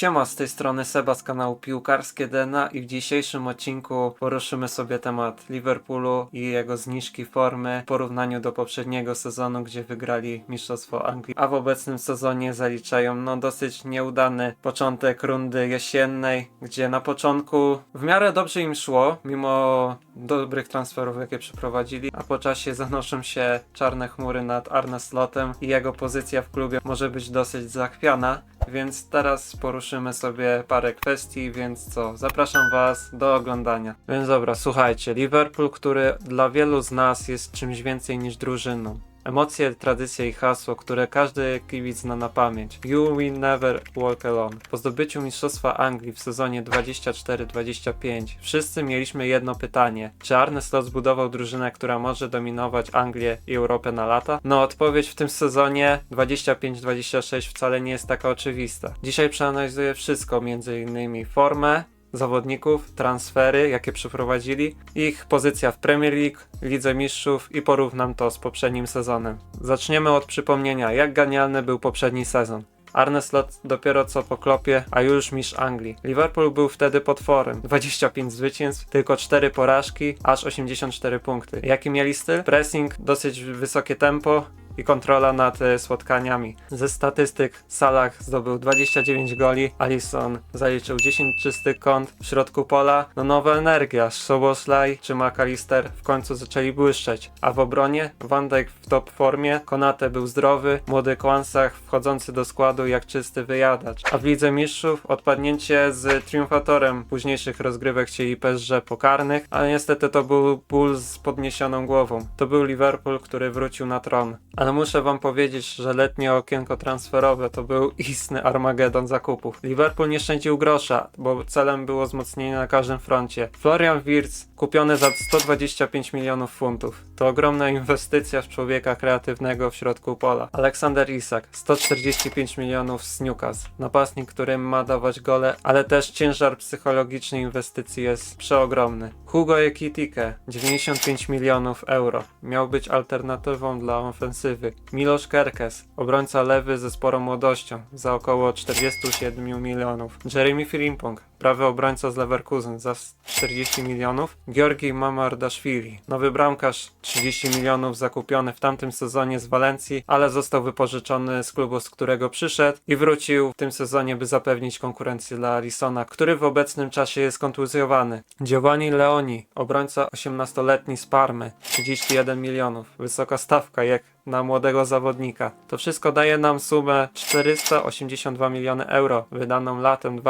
Siema, z tej strony Seba z kanału Piłkarskie DNA i w dzisiejszym odcinku poruszymy sobie temat Liverpoolu i jego zniżki formy w porównaniu do poprzedniego sezonu, gdzie wygrali Mistrzostwo Anglii, a w obecnym sezonie zaliczają no dosyć nieudany początek rundy jesiennej, gdzie na początku w miarę dobrze im szło, mimo dobrych transferów, jakie przeprowadzili, a po czasie zanoszą się czarne chmury nad Arne Slotem i jego pozycja w klubie może być dosyć zachwiana, więc teraz poruszymy sobie parę kwestii, więc co, zapraszam Was do oglądania. Więc dobra, słuchajcie, Liverpool, który dla wielu z nas jest czymś więcej niż drużyną. Emocje, tradycje i hasło, które każdy kibic zna na pamięć. You will never walk alone. Po zdobyciu Mistrzostwa Anglii w sezonie 24-25 wszyscy mieliśmy jedno pytanie. Czy Arne Slot zbudował drużynę, która może dominować Anglię i Europę na lata? No odpowiedź w tym sezonie 25-26 wcale nie jest taka oczywista. Dzisiaj przeanalizuję wszystko, innymi formę, zawodników, transfery, jakie przeprowadzili, ich pozycja w Premier League, Lidze Mistrzów i porównam to z poprzednim sezonem. Zaczniemy od przypomnienia, jak genialny był poprzedni sezon. Arne Slot dopiero co po klopie, a już mistrz Anglii. Liverpool był wtedy potworem. 25 zwycięstw, tylko 4 porażki, aż 84 punkty. Jaki mieli styl? Pressing, dosyć wysokie tempo, i kontrola nad e, spotkaniami. Ze statystyk Salah zdobył 29 goli, Alisson zaliczył 10 czystych kąt w środku pola. No nowa energia, Soboslaj czy McAllister w końcu zaczęli błyszczeć, a w obronie Van Dijk w top formie, Konate był zdrowy, młody Kłansach wchodzący do składu jak czysty wyjadacz. A w Lidze Mistrzów odpadnięcie z triumfatorem późniejszych rozgrywek chcieli PSG pokarnych, ale niestety to był ból z podniesioną głową. To był Liverpool, który wrócił na tron. Ale muszę wam powiedzieć, że letnie okienko transferowe to był istny Armagedon zakupów. Liverpool nie szczędził grosza, bo celem było wzmocnienie na każdym froncie. Florian Wirtz kupiony za 125 milionów funtów. To ogromna inwestycja w człowieka kreatywnego w środku pola. Aleksander Isak 145 milionów z Newcastle. Napastnik, który ma dawać gole, ale też ciężar psychologiczny inwestycji jest przeogromny. Hugo Ekitike 95 milionów euro. Miał być alternatywą dla ofensywy. Miloš Kerkes, obrońca lewy ze sporą młodością, za około 47 milionów. Jeremy Frimpong, prawy obrońca z Leverkusen za 40 milionów. Georgi Mamardashvili, nowy bramkarz 30 milionów zakupiony w tamtym sezonie z Walencji, ale został wypożyczony z klubu, z którego przyszedł i wrócił w tym sezonie, by zapewnić konkurencję dla Arisona, który w obecnym czasie jest kontuzjowany. Giovanni Leoni, obrońca 18-letni z Parmy, 31 milionów. Wysoka stawka jak na młodego zawodnika. To wszystko daje nam sumę 482 miliony euro, wydaną latem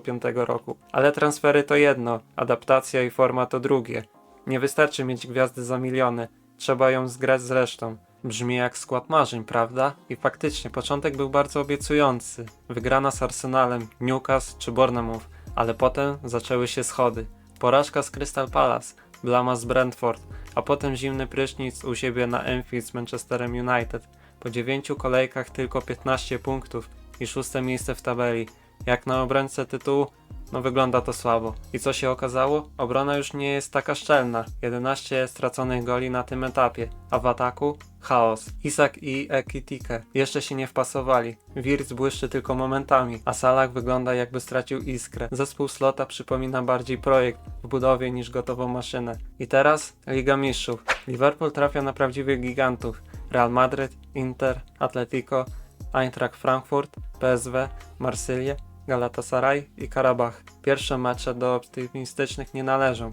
2025 roku. Ale transfery to jedno, adaptacja i forma to drugie. Nie wystarczy mieć gwiazdy za miliony, trzeba ją zgrać z resztą. Brzmi jak skład marzeń, prawda? I faktycznie, początek był bardzo obiecujący. Wygrana z Arsenalem, Newcastle czy Bournemouth, ale potem zaczęły się schody. Porażka z Crystal Palace, blama z Brentford, a potem zimny prysznic u siebie na Anfield z Manchesterem United. Po dziewięciu kolejkach tylko 15 punktów i szóste miejsce w tabeli. Jak na obrońcę tytułu, no wygląda to słabo. I co się okazało? Obrona już nie jest taka szczelna. 11 straconych goli na tym etapie, a w ataku chaos. Isak i Ekitike jeszcze się nie wpasowali. Wirtz błyszczy tylko momentami, a Salah wygląda jakby stracił iskrę. Zespół Slota przypomina bardziej projekt w budowie niż gotową maszynę. I teraz Liga Mistrzów. Liverpool trafia na prawdziwych gigantów. Real Madrid, Inter, Atletico, Eintracht Frankfurt, PSW, Marsylię, Galatasaray i Karabach. Pierwsze mecze do optymistycznych nie należą.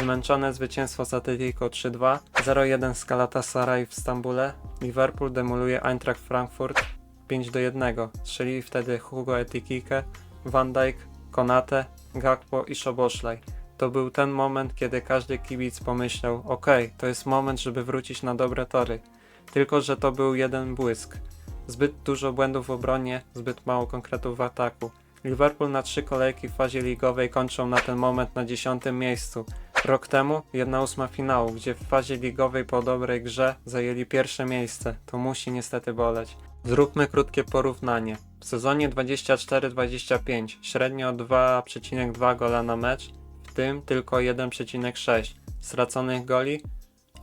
Zmęczone zwycięstwo z Atletico 3-2, 0-1 z Galatasaray w Stambule, Liverpool demoluje Eintracht Frankfurt 5-1. Strzeli wtedy Hugo Etikike, Van Dijk, Konate, Gakpo i Szoboszlaj. To był ten moment, kiedy każdy kibic pomyślał, okej, to jest moment, żeby wrócić na dobre tory. Tylko, że to był jeden błysk. Zbyt dużo błędów w obronie, zbyt mało konkretów w ataku. Liverpool na trzy kolejki w fazie ligowej kończą na ten moment na dziesiątym miejscu. Rok temu jedna ósma finału, gdzie w fazie ligowej po dobrej grze zajęli pierwsze miejsce. To musi niestety boleć. Zróbmy krótkie porównanie. W sezonie 24-25 średnio 2,2 gola na mecz, w tym tylko 1,6. Straconych goli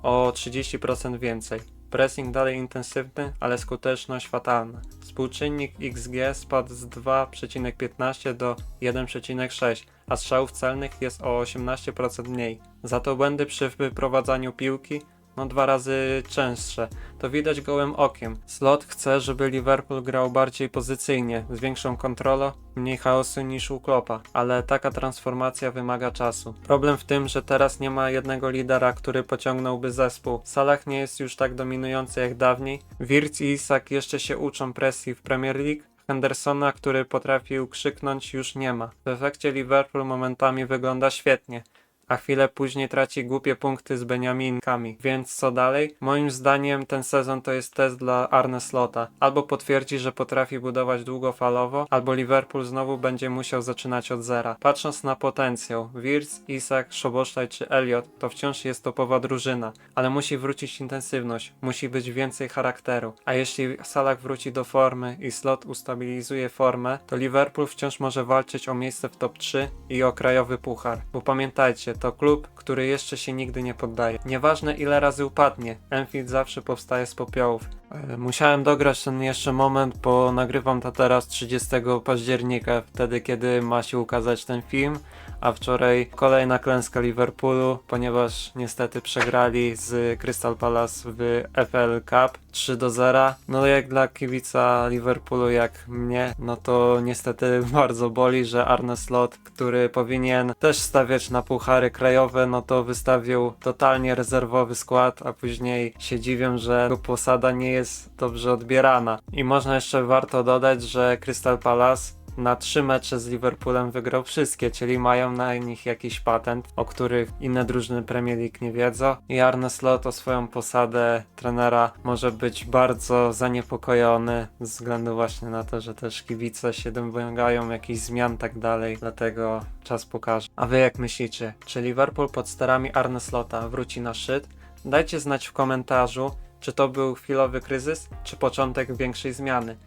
o 30% więcej. Pressing dalej intensywny, ale skuteczność fatalna. Współczynnik XG spadł z 2,15 do 1,6, a strzałów celnych jest o 18% mniej. Za to błędy przy wyprowadzaniu piłki no dwa razy częstsze. To widać gołym okiem. Slot chce, żeby Liverpool grał bardziej pozycyjnie, z większą kontrolą, mniej chaosu niż u Kloppa, ale taka transformacja wymaga czasu. Problem w tym, że teraz nie ma jednego lidera, który pociągnąłby zespół. Salah nie jest już tak dominujący jak dawniej. Wirtz i Isak jeszcze się uczą presji w Premier League. Hendersona, który potrafił krzyknąć, już nie ma. W efekcie Liverpool momentami wygląda świetnie a chwilę później traci głupie punkty z Beniaminkami. Więc co dalej? Moim zdaniem ten sezon to jest test dla Arne Slota. Albo potwierdzi, że potrafi budować długofalowo, albo Liverpool znowu będzie musiał zaczynać od zera. Patrząc na potencjał, Wirtz, Isak, Szoboszlaj czy Elliot to wciąż jest topowa drużyna, ale musi wrócić intensywność, musi być więcej charakteru. A jeśli Salah wróci do formy i Slot ustabilizuje formę, to Liverpool wciąż może walczyć o miejsce w top 3 i o krajowy puchar. Bo pamiętajcie, to klub, który jeszcze się nigdy nie poddaje. Nieważne ile razy upadnie, Enfield zawsze powstaje z popiołów. E, Musiałem dograć ten jeszcze moment, bo nagrywam to teraz 30 października, wtedy kiedy ma się ukazać ten film, a wczoraj kolejna klęska Liverpoolu, ponieważ niestety przegrali z Crystal Palace w FL Cup 3 do 0. No jak dla kibica Liverpoolu jak mnie, no to niestety bardzo boli, że Arne Slot, który powinien też stawiać na puchary krajowe, no to wystawił totalnie rezerwowy skład, a później się dziwię, że posada nie jest dobrze odbierana. I można jeszcze warto dodać, że Crystal Palace na trzy mecze z Liverpoolem wygrał wszystkie, czyli mają na nich jakiś patent, o których inne drużyny Premier League nie wiedzą. I Arne Slot o swoją posadę trenera może być bardzo zaniepokojony ze względu właśnie na to, że też kibice się domagają jakichś zmian tak dalej, dlatego czas pokaże. A wy jak myślicie, czy Liverpool pod sterami Arne Slota wróci na szczyt? Dajcie znać w komentarzu, czy to był chwilowy kryzys, czy początek większej zmiany.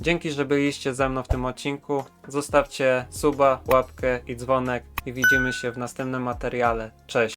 Dzięki, że byliście ze mną w tym odcinku. Zostawcie suba, łapkę i dzwonek i widzimy się w następnym materiale. Cześć!